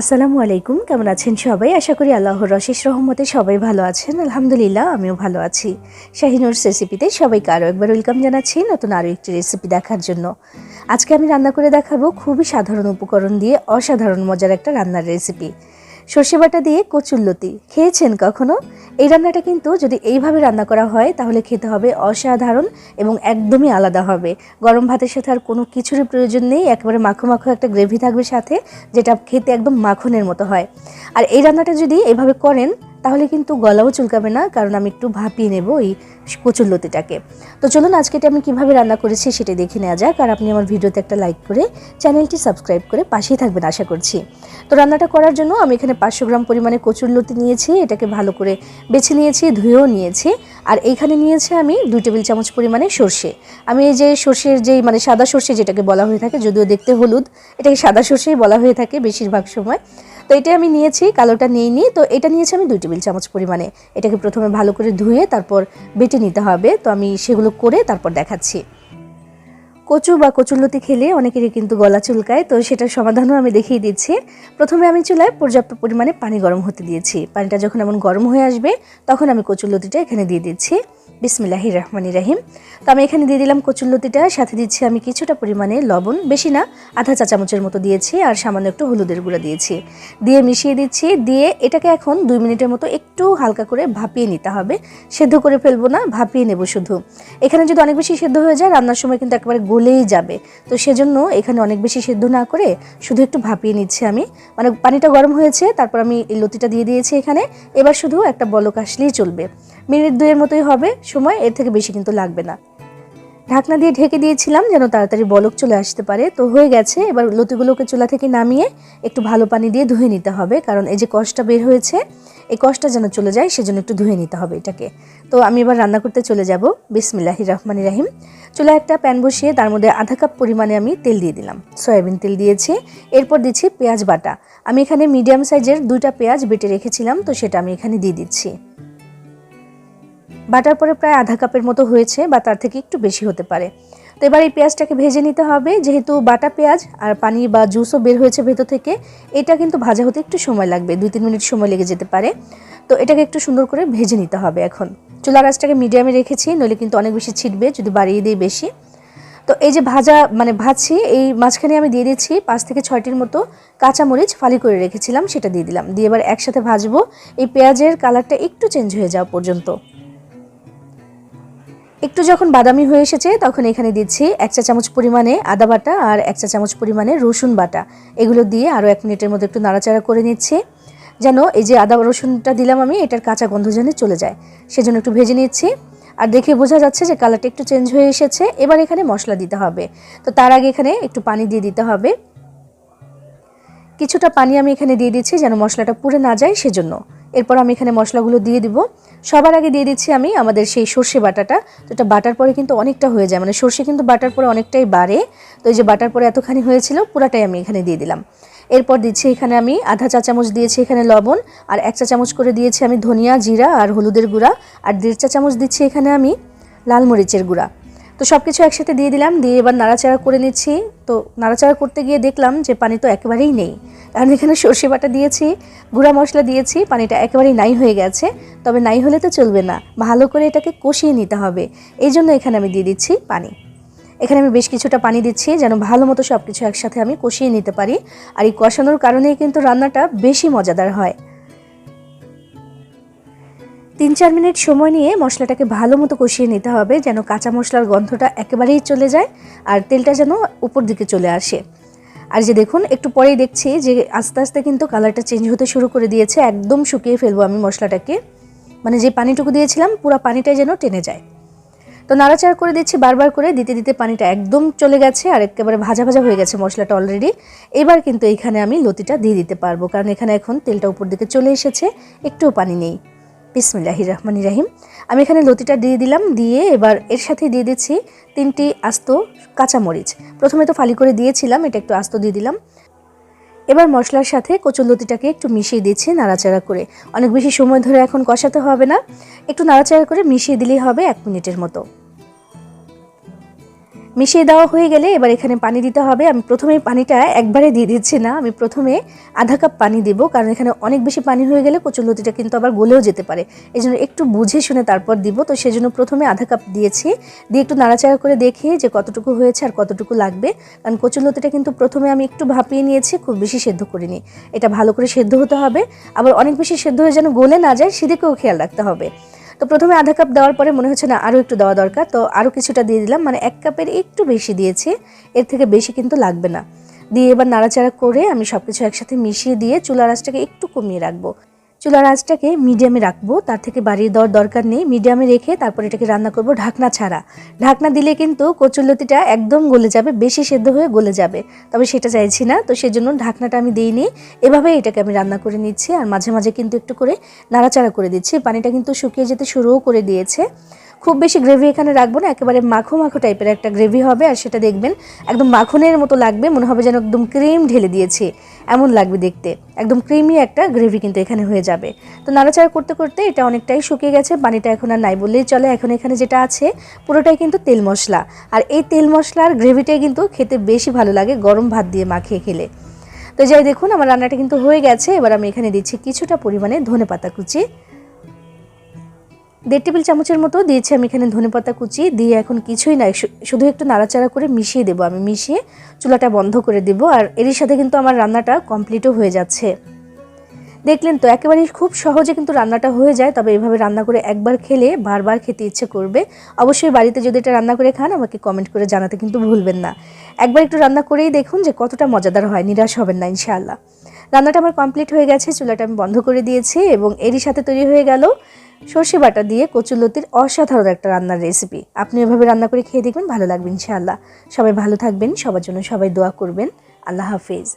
আসসালামু আলাইকুম, কেমন আছেন সবাই? আশা করি আল্লাহর রশিস রহমতে সবাই ভালো আছেন। আলহামদুলিল্লাহ, আমিও ভালো আছি। শাহিনুর রেসিপিতে সবাইকে আরও একবার ওয়েলকাম জানাচ্ছি নতুন আরও একটি রেসিপি দেখার জন্য। আজকে আমি রান্না করে দেখাবো খুবই সাধারণ উপকরণ দিয়ে অসাধারণ মজার একটা রান্নার রেসিপি। সর্ষে বাটা দিয়ে কচুল্লতি খেয়েছেন কখনো? এই রান্নাটা কিন্তু যদি এইভাবে রান্না করা হয়, তাহলে খেতে হবে অসাধারণ এবং একদমই আলাদা হবে। গরম ভাতের সাথে আর কোনো কিছুরই প্রয়োজন নেই, একেবারে মাখো মাখো একটা গ্রেভি থাকবে সাথে, যেটা খেতে একদম মাখনের মতো হয়। আর এই রান্নাটা যদি এভাবে করেন তাহলে কিন্তু গলাও চুলকাবে না, কারণ আমি একটু ভাপিয়ে নেব এই কচুরলতিটাকে তো চলুন আজকে এটা আমি কীভাবে রান্না করেছি সেটা দেখে নেওয়া যাক, আর আপনি আমার ভিডিওতে একটা লাইক করে চ্যানেলটি সাবস্ক্রাইব করে পাশেই থাকবেন আশা করছি। তো রান্নাটা করার জন্য আমি এখানে পাঁচশো গ্রাম পরিমাণে কচুর লতি নিয়েছি, এটাকে ভালো করে বেছে নিয়েছি, ধুয়েও নিয়েছি, আর এইখানে নিয়েছি আমি দুই টেবিল চামচ পরিমাণে সর্ষে। আমি এই যে সর্ষের যেই মানে সাদা সর্ষে যেটাকে বলা হয়ে থাকে, যদিও দেখতে হলুদ, এটাকে সাদা সর্ষেই বলা হয়ে থাকে বেশিরভাগ সময়। তো এটা আমি নিয়েছি, কালোটা নিইনি তো এটা নিয়েছি আমি দুই টেবিল চামচ পরিমাণে। এটাকে প্রথমে ভালো করে ধুয়ে তারপর বেটে নিতে হবে। তো আমি সেগুলো করে তারপর দেখাচ্ছি। কচু বা কচুলতি খেলে অনেকেরই কিন্তু গলা চুলকায়, তো সেটার সমাধানও আমি দেখিয়ে দিচ্ছি। প্রথমে আমি চুলায় পর্যাপ্ত পরিমাণে পানি গরম হতে দিয়েছি। পানিটা যখন এমন গরম হয়ে আসবে, তখন আমি কচুলতিটা এখানে দিয়ে দিচ্ছি। বিসমিল্লাহি রহমানি রাহিম। তো আমি এখানে দিয়ে দিলাম কচুল্লতিটা সাথে দিচ্ছি আমি কিছুটা পরিমাণে লবণ, বেশি না, আধা চা চামচের মতো দিয়েছি, আর সামান্য একটু হলুদের গুঁড়া দিয়েছি। দিয়ে মিশিয়ে দিচ্ছি, দিয়ে এটাকে এখন দুই মিনিটের মতো একটু হালকা করে ভাপিয়ে নিতে হবে। সেদ্ধ করে ফেলব না, ভাপিয়ে নেব শুধু। এখানে যদি অনেক বেশি সেদ্ধ হয়ে যায়, রান্নার সময় কিন্তু একেবারে গলেই যাবে। তো সেজন্য এখানে অনেক বেশি সেদ্ধ না করে শুধু একটু ভাপিয়ে নিচ্ছি আমি। মানে পানিটা গরম হয়েছে, তারপর আমি এই লতিটা দিয়ে দিয়েছি এখানে। এবার শুধু একটা বলক আসলেই চলবে। মিনিট দুয়ের মতোই হবে, সময় এর থেকে বেশি কিন্তু লাগবে না। ঢাকনা দিয়ে ঢেকে দিয়েছিলাম যেন তাড়াতাড়ি বলক চলে আসতে পারে। তো হয়ে গেছে। এবার লতিগুলোকে চুলা থেকে নামিয়ে একটু ভালো পানি দিয়ে ধুয়ে নিতে হবে। কারণ এই যে কষটা বের হয়েছে, এই কষটা যেন চলে যায় সেজন্য একটু ধুয়ে নিতে হবে এটাকে। তো আমি এবার রান্না করতে চলে যাব। বিসমিল্লাহি রহমানি রাহিম। চুলা একটা প্যান বসিয়ে তার মধ্যে আধা কাপ পরিমাণে আমি তেল দিয়ে দিলাম। সয়াবিন তেল দিয়েছি। এরপর দিচ্ছি পেঁয়াজ বাটা। আমি এখানে মিডিয়াম সাইজের দুইটা পেঁয়াজ বেটে রেখেছিলাম, তো সেটা আমি এখানে দিয়ে দিচ্ছি। বাটার পরে প্রায় আধা কাপের মতো হয়েছে বা তার থেকে একটু বেশি হতে পারে। তো এবার এই পেঁয়াজটাকে ভেজে নিতে হবে। যেহেতু বাটা পেঁয়াজ আর পানি বা জুসও বের হয়েছে ভেতর থেকে, এটা কিন্তু ভাজা হতে একটু সময় লাগবে, দুই তিন মিনিট সময় লেগে যেতে পারে। তো এটাকে একটু সুন্দর করে ভেজে নিতে হবে এখন। চুলা আঁচটাকে মিডিয়ামে রেখেছি, নইলে কিন্তু অনেক বেশি ছিটবে যদি বাড়িয়ে দিই বেশি। তো এই যে ভাজা মানে ভাজছি, এই মাঝখানে আমি দিয়ে দিচ্ছি পাঁচ থেকে ছয়টির মতো কাঁচামরিচ ফালি করে রেখেছিলাম, সেটা দিয়ে দিলাম। দিয়ে এবার একসাথে ভাজবো। এই পেঁয়াজের কালারটা একটু চেঞ্জ হয়ে যাওয়া পর্যন্ত। একটু যখন বাদামি হয়ে এসেছে, তখন এখানে দিচ্ছি এক চা চামচ পরিমাণে আদা বাটা আর এক চা চামচ পরিমাণে রসুন বাটা। এগুলো দিয়ে আরও এক মিনিটের মধ্যে একটু নাড়াচাড়া করে নিচ্ছি। যেন এই যে আদা রসুনটা দিলাম আমি, এটার কাঁচা গন্ধ যেন চলে যায়। সেজন্য একটু ভেজে নিচ্ছি। আর দেখে বোঝা যাচ্ছে যে কালারটা একটু চেঞ্জ হয়ে এসেছে। এবার এখানে মশলা দিতে হবে। তো তার আগে এখানে একটু পানি দিয়ে দিতে হবে। কিছুটা পানি আমি এখানে দিয়ে দিচ্ছি যেন মশলাটা পুড়ে না যায় সেজন্য। এরপর আমি এখানে মশলাগুলো দিয়ে দিব। সবার আগে দিয়ে দিচ্ছি আমি আমাদের সেই সর্ষে বাটাটা। তো এটা বাটার পরে কিন্তু অনেকটা হয়ে যায়। মানে সর্ষে কিন্তু বাটার পরে অনেকটাই বাড়ে। তো এই যে বাটার পরে এতখানি হয়েছিল, পুরাটাই আমি এখানে দিয়ে দিলাম। এরপর দিচ্ছি এখানে আমি আধা চা চামচ দিয়েছি এখানে লবণ, আর এক চা চামচ করে দিয়েছি আমি ধনিয়া জিরা আর হলুদের গুঁড়া, আর দেড় চা চামচ দিচ্ছি এখানে আমি লাল মরিচের গুঁড়া। তো সব কিছু একসাথে দিয়ে দিলাম, দিয়ে এবার নাড়াচাড়া করে নিচ্ছি। তো নাড়াচাড়া করতে গিয়ে দেখলাম যে পানি তো একেবারেই নেই। কারণ এখানে সর্ষে বাটা দিয়েছি, গুঁড়া মশলা দিয়েছি, পানিটা একেবারেই নাই হয়ে গেছে। তবে নাই হলে তো চলবে না, ভালো করে এটাকে কষিয়ে নিতে হবে। এই জন্য এখানে আমি দিয়ে দিচ্ছি পানি। এখানে আমি বেশ কিছুটা পানি দিচ্ছি, যেন ভালো মতো সব কিছু একসাথে আমি কষিয়ে নিতে পারি। আর এই কষানোর কারণেই কিন্তু রান্নাটা বেশি মজাদার হয়। তিন চার মিনিট সময় নিয়ে মশলাটাকে ভালো মতো কষিয়ে নিতে হবে যেন কাঁচা মশলার গন্ধটা একেবারেই চলে যায় আর তেলটা যেন উপর দিকে চলে আসে। আর যে দেখুন, একটু পরেই দেখছি যে আস্তে আস্তে কিন্তু কালারটা চেঞ্জ হতে শুরু করে দিয়েছে। একদম শুকিয়ে ফেলব আমি মশলাটাকে। মানে যে পানিটুকু দিয়েছিলাম, পুরো পানিটাই যেন টেনে যায়। তো নাড়াচাড়া করে দিচ্ছি, বারবার করে দিতে দিতে পানিটা একদম চলে গেছে আর একেবারে ভাজা ভাজা হয়ে গেছে মশলাটা অলরেডি এবার কিন্তু এইখানে আমি লতিটা দিয়ে দিতে পারব, কারণ এখানে এখন তেলটা উপর দিকে চলে এসেছে, একটুও পানি নেই। বিসমিল্লাহি রহমানি রাহিম আমি এখানে লতিটা দিয়ে দিলাম, দিয়ে এবার এর সাথে দিয়ে দিচ্ছি তিনটি আস্ত কাঁচামরিচ। প্রথমে তো ফালি করে দিয়েছিলাম, এটা একটু আস্ত দিয়ে দিলাম। এবার মশলার সাথে কচুর লতিটাকে একটু মিশিয়ে দিচ্ছি নাড়াচাড়া করে। অনেক বেশি সময় ধরে এখন কষাতে হবে না। একটু নাড়াচাড়া করে মিশিয়ে দিলেই হবে এক মিনিটের মতো। মিশিয়ে দেওয়া হয়ে গেলে এবার এখানে পানি দিতে হবে। আমি প্রথমে পানিটা একবারে দিয়ে দিচ্ছি না। আমি প্রথমে আধা কাপ পানি দিব, কারণ এখানে অনেক বেশি পানি হয়ে গেলে কচুলতিটা কিন্তু আবার গলেও যেতে পারে। এই জন্য একটু বুঝে শুনে তারপর দিব। তো সেজন্য প্রথমে আধা কাপ দিয়েছি। দিয়ে একটু নাড়াচাড়া করে দেখি যে কতটুকু হয়েছে আর কতটুকু লাগবে। কারণ কচুলতিটা কিন্তু প্রথমে আমি একটু ভাপিয়ে নিয়েছি, খুব বেশি সেদ্ধ করিনি। এটা ভালো করে সেদ্ধ হতে হবে। আবার অনেক বেশি সেদ্ধ হয়ে যেন গলে না যায়, সেদিকেও খেয়াল রাখতে হবে। তো প্রথমে আধা কাপ দেওয়ার পরে মনে হচ্ছে না আরও একটু দেওয়া দরকার। তো আরও কিছুটা দিয়ে দিলাম। মানে এক কাপের একটু বেশি দিয়েছি। এর থেকে বেশি কিন্তু লাগবে না। দিয়ে এবার নাড়াচাড়া করে আমি সব কিছু একসাথে মিশিয়ে দিয়ে চুলা আঁচটাকে একটু কমিয়ে রাখব। চুলার আঁচটাকে মিডিয়ামে রাখব, তার থেকে বাড়িয়ে দেওয়ার দরকার নেই। মিডিয়ামে রেখে তারপর এটাকে রান্না করব ঢাকনা ছাড়া। ঢাকনা দিলে কিন্তু কচুরলতিটা একদম গলে যাবে, বেশি সেদ্ধ হয়ে গলে যাবে। তবে সেটা চাইছি না, তো সেজন্য ঢাকনাটা আমি দিইনি। এভাবে এটাকে আমি রান্না করে নিচ্ছি, আর মাঝে মাঝে কিন্তু একটু করে নাড়াচাড়া করে দিচ্ছি। পানিটা কিন্তু শুকিয়ে যেতে শুরুও করে দিয়েছে। খুব বেশি গ্রেভি এখানে রাখব না, একেবারে মাখো মাখো টাইপের একটা গ্রেভি হবে, আর সেটা দেখবেন একদম মাখনের মতো লাগবে, মনে হবে যেন একদম ক্রিম ঢেলে দিয়েছে, এমন লাগবে দেখতে। একদম ক্রিমি একটা গ্রেভি কিন্তু এখানে হয়ে যাবে। তো নাড়াচাড়া করতে করতে এটা অনেকটাই শুকিয়ে গেছে পানিটা এখন আর নাই বললেই চলে, এখন এখানে যেটা আছে পুরোটাই কিন্তু তেল মশলা। আর এই তেল মশলার গ্রেভিটাই কিন্তু খেতে বেশি ভালো লাগে গরম ভাত দিয়ে মাখিয়ে খেলে। তো যাই দেখুন, আমার রান্নাটা কিন্তু হয়ে গেছে, এবার আমি এখানে দিচ্ছি কিছুটা পরিমাণে ধনে পাতা কুচি। দেড় টেবিল চামচের মতো দিয়েছি আমি এখানে ধনেপাতা কুচি। দিয়ে এখন কিছুই নাই শুধু একটু নাড়াচাড়া করে মিশিয়ে দেবো আমি। মিশিয়ে চুলাটা বন্ধ করে দেব। আর এরই সাথে কিন্তু আমার রান্নাটা কমপ্লিটও হয়ে যাচ্ছে। দেখলেন তো, একেবারেই খুব সহজে কিন্তু রান্নাটা হয়ে যায়, তবে এভাবে রান্না করে একবার খেলে বারবার খেতে ইচ্ছে করবে। অবশ্যই বাড়িতে যদি এটা রান্না করে খান, আমাকে কমেন্ট করে জানাতে কিন্তু ভুলবেন না। একবার একটু রান্না করেই দেখুন যে কতটা মজাদার হয়, নিরাশ হবেন না, ইনশাআল্লাহ। রান্নাটা আমার কমপ্লিট হয়ে গেছে, চুলাটা আমি বন্ধ করে দিয়েছি এবং এরই সাথে তৈরি হয়ে গেল সর্ষে বাটা দিয়ে কচুলতির অসাধারণ একটা রান্নার রেসিপি আপনি এভাবে রান্না করে খেয়ে দেখবেন ভালো লাগবে ইনশাআল্লাহ। সবাই ভালো থাকবেন, সবার জন্য সবাই দোয়া করবেন। আল্লাহ হাফিজ।